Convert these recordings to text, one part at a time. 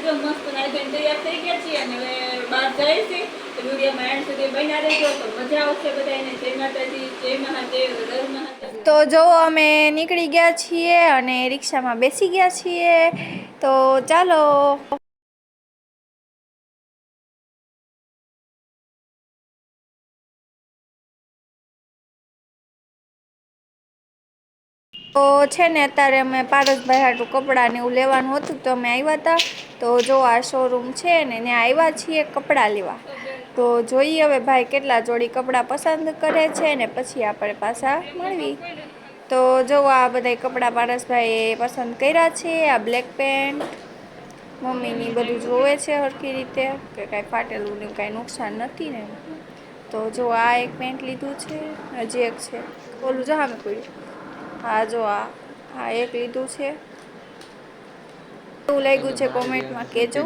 તો મસ્ત અને સુધી બન્યા રહેજો. તો મજા આવશે તો જો અમે નીકળી ગયા છીએ અને રિક્ષામાં બેસી ગયા છીએ. તો ચાલો. તો છે ને અત્યારે અમે પારસભાઈ હાટું કપડાં ને એવું લેવાનું હતું તો અમે આવ્યા હતા તો જો આ શોરૂમ છે ને ત્યાં આવ્યા છીએ કપડાં લેવા. તો જોઈએ હવે ભાઈ કેટલા જોડી કપડાં પસંદ કરે છે ને પછી આપણે પાછા મળવી તો જો આ બધા કપડાં પારસભાઈએ પસંદ કર્યા છે, આ બ્લેક પેન્ટ મમ્મીની બધું જોવે છે સરખી રીતે, કે કાંઈ ફાટેલું ને કાંઈ નુકસાન નથી ને. તો જો આ એક પેન્ટ લીધું છે, હજી એક છે. ઓલું જો સામે પડ્યું હા, જો આ આ એક લીધું છે. એવું લાગ્યું છે કોમેન્ટમાં કહેજો.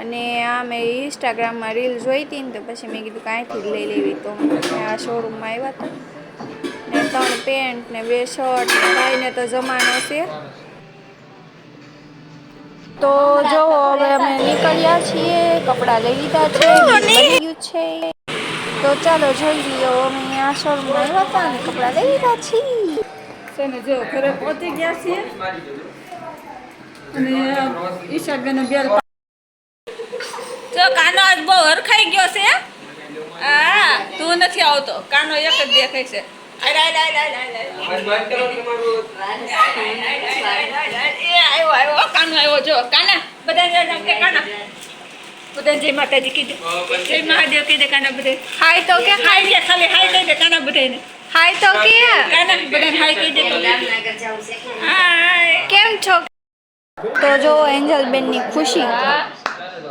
અને આ મેં ઇન્સ્ટાગ્રામમાં રીલ જોઈ હતી ને તો પછી મેં કીધું કાંઈથી જ લઈ લેવી. તો આ શોરૂમમાં આવ્યા હતા ને ત્રણ પેન્ટ ને બે શર્ટ ભાઈને તો જમાનો છે. તો જો હવે અમે નીકળ્યા છીએ, કપડાં લઈ લીધા છે બની ગયું છે. તો ચાલો જોઈ લઈએ અમે. આ શોરૂમમાં આવ્યા હતા અને કપડાં લઈ લીધા છીએ છે ને જો ઘરે પહોંચી ગયા છીએ અને ઈશાબેન બેલ જો કાનો આજ બહુ હરખાઈ ગયો છે હા તું નથી આવતો કાનો એક જ દેખાય છે આય, આય, આય, આય, આય, આય. એ આવ્યો આવ્યો કાનો આવ્યો જો કાના બધા કાના બધા જય માતાજી કીધું. જય મહાદેવ કીધે કાના બધે હાય તો કે હાય કે ખાલી હાય કહી દે કાના બધાને. હાય તો કે. કાના બધાને હાય કહી દે. હાય. કેમ છો? તો જો એન્જલ બેનની ખુશી.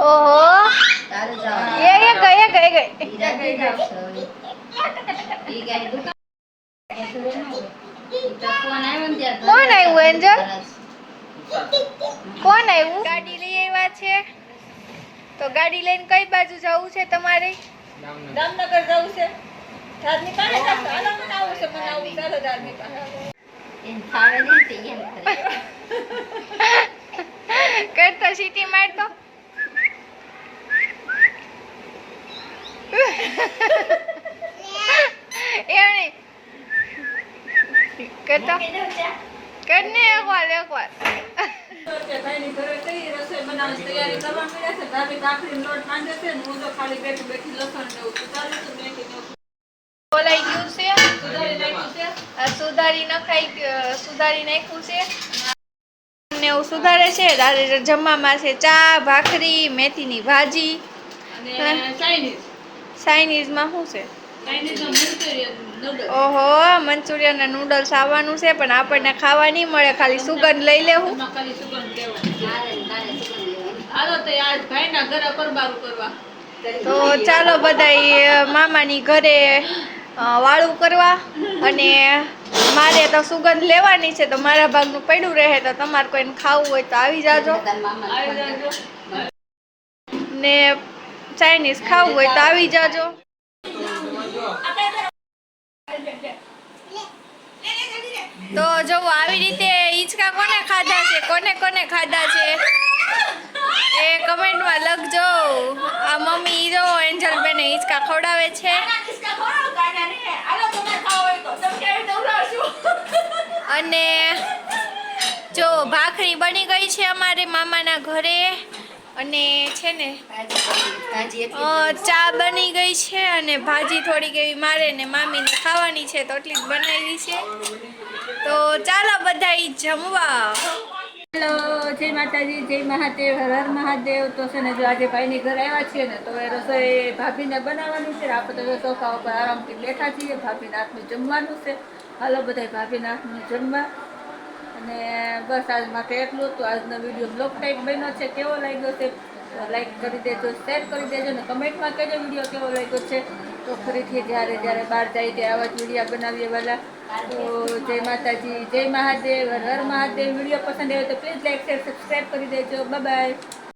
ઓહો. એ એ ગઈ ગઈ ગઈ. કોણ આવ્યું એન્જલ? કોણ આવ્યું? ગાડી લઈ આવ્યા છે. તો ગાડી લઈને કઈ બાજુ જવું છે તમારે? જામનગર જવું છે? ધાર્મિક પાસે હાલો મને આવું છે મને આવું ચાલો ધાર્મિક પાસે કરતો સીટી મારતો એમ નહીં. કરને એકવાર એકવાર. બોલાઈ ગયું છે? સુધારી સુધારી નખાઈ સુધારી નાખ્યું છે? ને એવું સુધારે છે? જમવામાં છે ચા ભાખરી મેથીની ભાજી. ચાઇનીઝ? ચાઇનીઝમાં શું છે? ચાઇનીઝ મંચુરિયન અને નૂડલ્સ આવવાનું છે પણ આપણને ખાવા નહીં મળે ખાલી સુગંધ લઈ લેવું તો ચાલો બધા મામાની ઘરે વાળું કરવા અને મારે તો સુગંધ લેવાની છે તો મારા ભાગનું પડ્યું રહે તો તમારે કોઈને ખાવું હોય તો આવી જાજો. આવી જાજો. ને ચાઇનીઝ ખાવું હોય તો આવી જાજો. તો જો આવી રીતે હિંચકા કોને ખાધા છે? કોને કોને ખાધા છે? એ કમેન્ટમાં લખજો. આ મમ્મી જો એન્જલ બેને હિંચકા ખવડાવે? છે અને જો ભાખરી બની ગઈ છે અમારે મામાના ઘરે. અને છે ને ચા બની ગઈ છે અને ભાજી થોડીક એવી મારે ને મામીને ખાવાની છે તો એટલી જ બનાવી છે. તો ચાલો બધા જમવા. હેલો જય માતાજી જય મહાદેવ હર હર મહાદેવ. તો છે ને જો આજે ભાઈની ઘરે આવ્યા છીએ ને તો એ રસોઈ ભાભીને બનાવવાની છે. આપણે તો સોફા ઉપર આરામથી બેઠા છીએ ભાભીના હાથનું જમવાનું છે. હાલો બધા ભાભીના હાથનું જમવા. અને બસ આજ માટે એટલું તો આજનો વીડિયો બ્લોગ ટાઈપ બન્યો છે. કેવો લાગ્યો છે? લાઈક કરી દેજો શેર કરી દેજો ને કમેન્ટમાં કહેજો વીડિયો કેવો લાગ્યો છે. તો ફરીથી જ્યારે જ્યારે બહાર જાય ત્યારે આવા જ વીડિયો બનાવીએ વાલા. તો જય માતાજી, જય મહાદેવ, હર મહાદેવ. વીડિયો પસંદ આવ્યો તો પ્લીઝ લાઈક શેર સબસ્ક્રાઈબ કરી દેજો. બાય